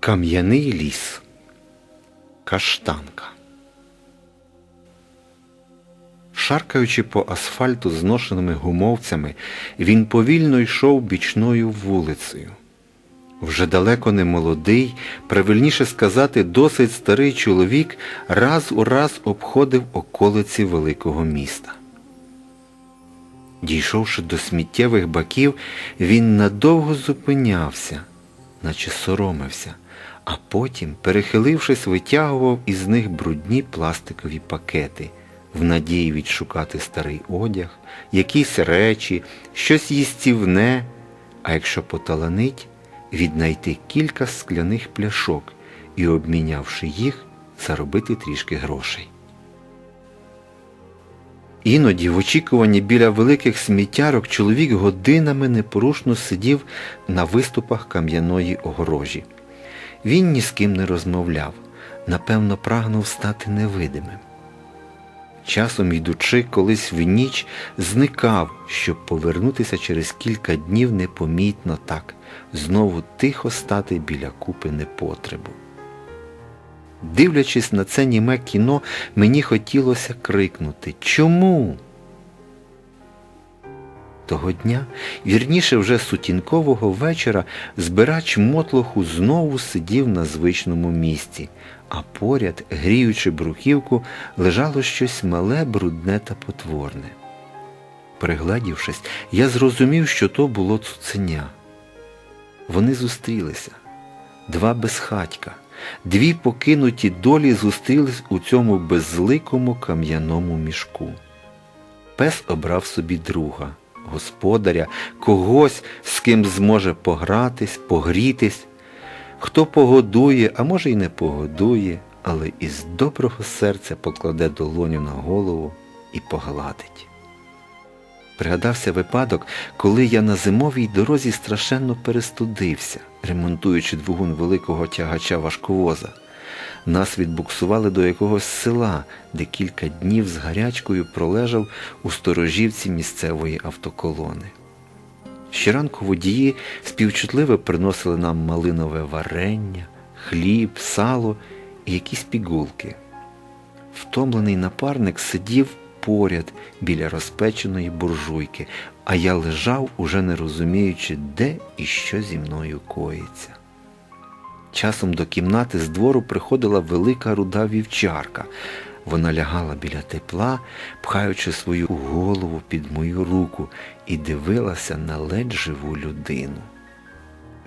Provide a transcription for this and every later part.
Кам'яний ліс. Каштанка. Шаркаючи по асфальту зношеними гумовцями, він повільно йшов бічною вулицею. Вже далеко не молодий, правильніше сказати, досить старий чоловік раз у раз обходив околиці великого міста. Дійшовши до сміттєвих баків, він надовго зупинявся, наче соромився, а потім, перехилившись, витягував із них брудні пластикові пакети, в надії відшукати старий одяг, якісь речі, щось їстівне, а якщо поталанить, віднайти кілька скляних пляшок і, обмінявши їх, заробити трішки грошей. Іноді, в очікуванні біля великих сміттярок, чоловік годинами непорушно сидів на виступах кам'яної огорожі. Він ні з ким не розмовляв, напевно, прагнув стати невидимим. Часом, йдучи колись в ніч, зникав, щоб повернутися через кілька днів непомітно так, знову тихо стати біля купи непотребу. Дивлячись на це німе кіно, мені хотілося крикнути Чому? Того дня, вірніше вже сутінкового вечора, збирач мотлоху знову сидів на звичному місці, а поряд, гріючи бруківку, лежало щось мале, брудне та потворне. Пригледівшись, я зрозумів, що то було цуценя. Вони зустрілися, два безхатька. Дві покинуті долі зустрілись у цьому беззликому кам'яному мішку. Пес обрав собі друга, господаря, когось, з ким зможе погратись, погрітись, хто погодує, а може й не погодує, але із доброго серця покладе долоню на голову і погладить. Пригадався випадок, коли я на зимовій дорозі страшенно перестудився, ремонтуючи двигун великого тягача важковоза. Нас відбуксували до якогось села, де кілька днів з гарячкою пролежав у сторожівці місцевої автоколони. Щоранку водії співчутливо приносили нам малинове варення, хліб, сало і якісь пігулки. Втомлений напарник сидів поряд біля розпеченої буржуйки, а я лежав, уже не розуміючи, де і що зі мною коїться. Часом до кімнати з двору приходила велика руда вівчарка. Вона лягала біля тепла, пхаючи свою голову під мою руку і дивилася на ледь живу людину.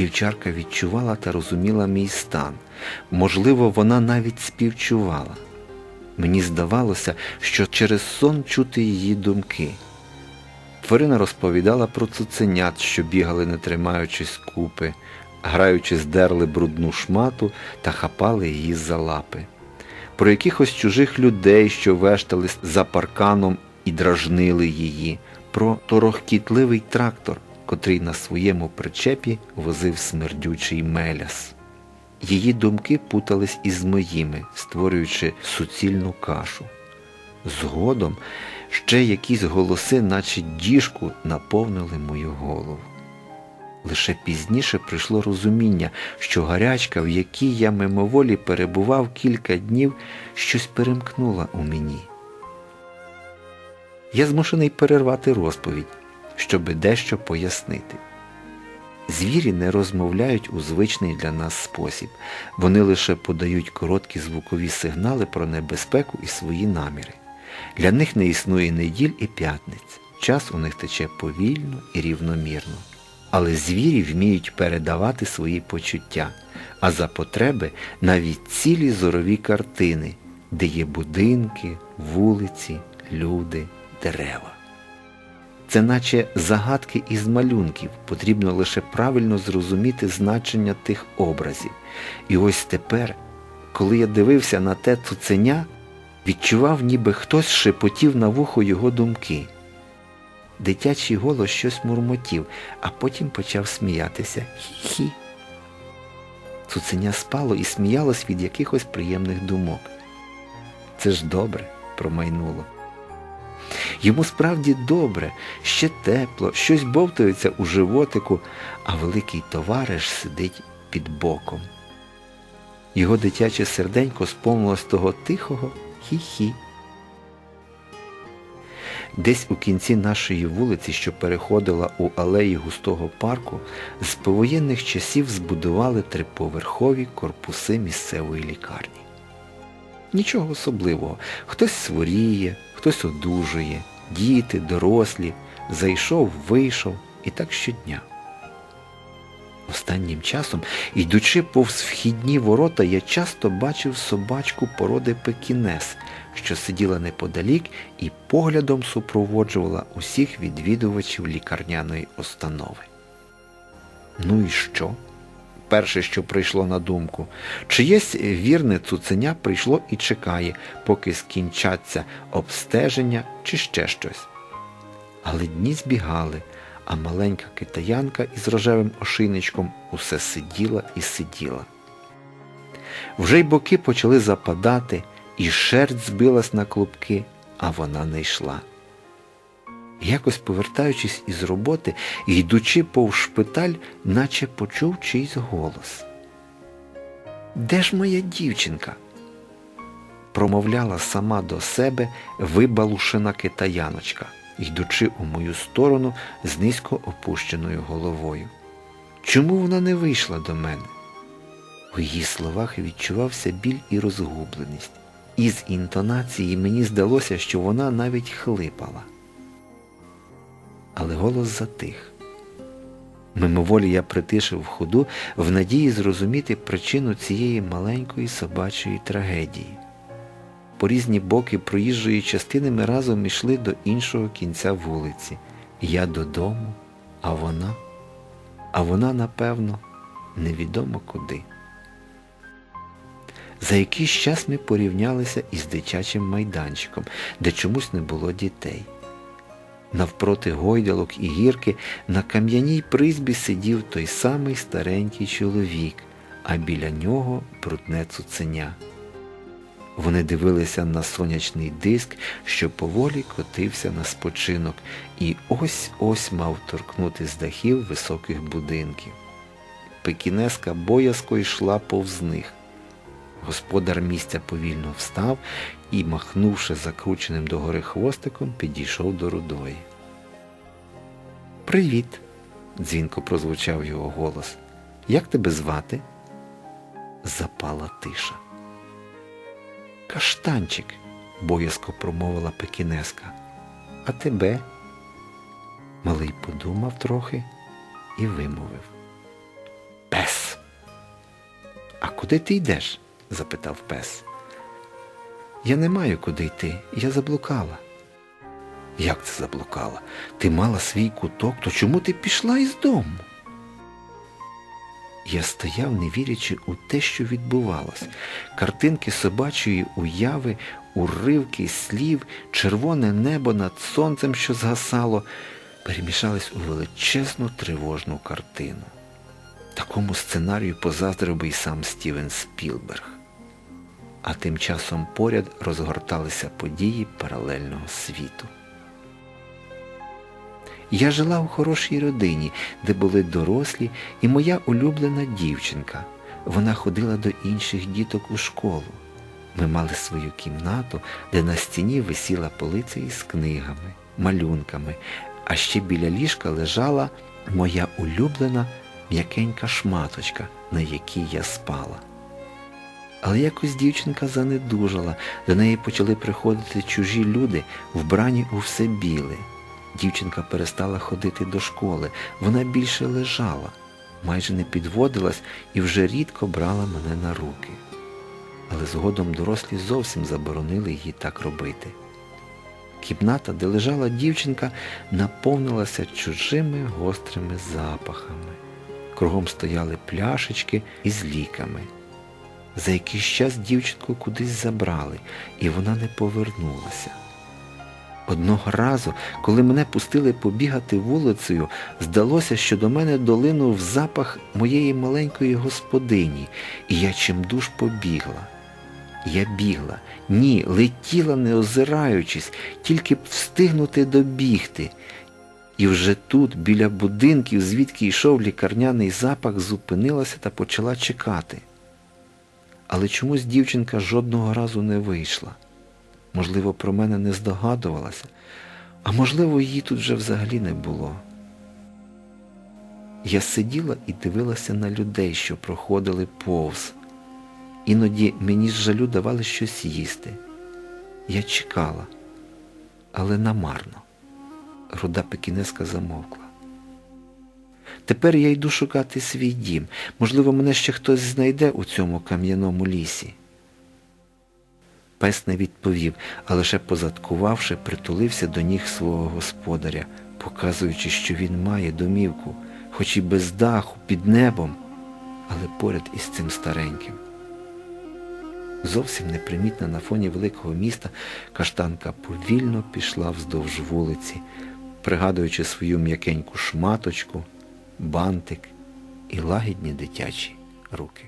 Вівчарка відчувала та розуміла мій стан. Можливо, вона навіть співчувала. Мені здавалося, що через сон чути її думки. Тварина розповідала про цуценят, що бігали, не тримаючись купи, граючи, здерли брудну шмату та хапали її за лапи, про якихось чужих людей, що вештались за парканом і дражнили її, про торохкітливий трактор, котрий на своєму причепі возив смердючий меляс. Її думки путались із моїми, створюючи суцільну кашу. Згодом ще якісь голоси, наче діжку, наповнили мою голову. Лише пізніше прийшло розуміння, що гарячка, в якій я мимоволі перебував кілька днів, щось перемкнула у мені. Я змушений перервати розповідь, щоби дещо пояснити. Звірі не розмовляють у звичний для нас спосіб. Вони лише подають короткі звукові сигнали про небезпеку і свої наміри. Для них не існує неділь і п'ятниць. Час у них тече повільно і рівномірно. Але звірі вміють передавати свої почуття, а за потреби навіть цілі зорові картини, де є будинки, вулиці, люди, дерева. Це наче загадки із малюнків, потрібно лише правильно зрозуміти значення тих образів. І ось тепер, коли я дивився на те цуценя, відчував, ніби хтось шепотів на вухо його думки. Дитячий голос щось мурмотів, а потім почав сміятися. Хі-хі. Цуценя спало і сміялось від якихось приємних думок. Це ж добре, промайнуло. Йому справді добре, ще тепло, щось бовтається у животику, а великий товариш сидить під боком. Його дитяче серденько сповнилось того тихого хі-хі. Десь у кінці нашої вулиці, що переходила у алеї густого парку, з повоєнних часів збудували триповерхові корпуси місцевої лікарні. Нічого особливого. Хтось своріє, хтось одужує, діти, дорослі, зайшов, вийшов і так щодня. Останнім часом, йдучи повз вхідні ворота, я часто бачив собачку породи пекінес, що сиділа неподалік і поглядом супроводжувала усіх відвідувачів лікарняної установи. Ну і що? Перше, що прийшло на думку, чиєсь вірне цуценя прийшло і чекає, поки скінчаться обстеження чи ще щось. Але дні збігали, а маленька китаянка із рожевим ошийничком усе сиділа і сиділа. Вже й боки почали западати, і шерсть збилась на клубки, а вона не йшла. Якось повертаючись із роботи йдучи повз шпиталь, наче почув чийсь голос. Де ж моя дівчинка? промовляла сама до себе вибалушена китаяночка, йдучи у мою сторону з низько опущеною головою. Чому вона не вийшла до мене? У її словах відчувався біль і розгубленість. Із інтонації мені здалося, що вона навіть хлипала. Але голос затих. Мимоволі я притишив ходу в надії зрозуміти причину цієї маленької собачої трагедії. По різні боки проїжджої частини ми разом йшли до іншого кінця вулиці. Я додому, а вона, а вона, напевно, невідомо куди. За якийсь час ми порівнялися із дитячим майданчиком, де чомусь не було дітей. Навпроти гойдалок і гірки на кам'яній призбі сидів той самий старенький чоловік, а біля нього брудне цуценя. Вони дивилися на сонячний диск, що поволі котився на спочинок, і ось-ось мав торкнути з дахів високих будинків. Пекінеска боязко йшла повз них. Господар місця повільно встав і, махнувши закрученим догори хвостиком, підійшов до рудої. Привіт, дзвінко прозвучав його голос. Як тебе звати? Запала тиша. Каштанчик, боязко промовила Пекінеска. А тебе? Малий подумав трохи і вимовив. Пес. А куди ти йдеш? запитав пес. Я не маю куди йти, я заблукала. Як це заблукала? Ти мала свій куток, то чому ти пішла із дому? Я стояв, не вірячи у те, що відбувалось. Картинки собачої уяви, уривки слів, червоне небо над сонцем, що згасало, перемішались у величезну тривожну картину. Такому сценарію позаздрив би й сам Стівен Спілберг. А тим часом поряд розгорталися події паралельного світу. Я жила у хорошій родині, де були дорослі і моя улюблена дівчинка. Вона ходила до інших діток у школу. Ми мали свою кімнату, де на стіні висіла полиця із книгами, малюнками, а ще біля ліжка лежала моя улюблена м'якенька шматочка, на якій я спала. Але якось дівчинка занедужала, до неї почали приходити чужі люди, вбрані у все біле. Дівчинка перестала ходити до школи, вона більше лежала, майже не підводилась і вже рідко брала мене на руки. Але згодом дорослі зовсім заборонили їй так робити. Кімната, де лежала дівчинка, наповнилася чужими гострими запахами. Кругом стояли пляшечки із ліками. За якийсь час дівчинку кудись забрали, і вона не повернулася. Одного разу, коли мене пустили побігати вулицею, здалося, що до мене долинув запах моєї маленької господині, і я чимдуж побігла. Я бігла, ні, летіла, не озираючись, тільки б встигнути добігти. І вже тут, біля будинків, звідки йшов лікарняний запах, зупинилася та почала чекати. але чомусь дівчинка жодного разу не вийшла. Можливо, про мене не здогадувалася, а можливо, її тут вже взагалі не було. Я сиділа і дивилася на людей, що проходили повз. Іноді мені з жалю давали щось їсти. Я чекала, але намарно. Руда пекінеска замовкла. Тепер я йду шукати свій дім. Можливо, мене ще хтось знайде у цьому кам'яному лісі. Пес не відповів, а лише позадкувавши, притулився до ніг свого господаря, показуючи, що він має домівку, хоч і без даху, під небом, але поряд із цим стареньким. Зовсім непримітна на фоні великого міста каштанка повільно пішла вздовж вулиці, пригадуючи свою м'якеньку шматочку, бантик і лагідні дитячі руки.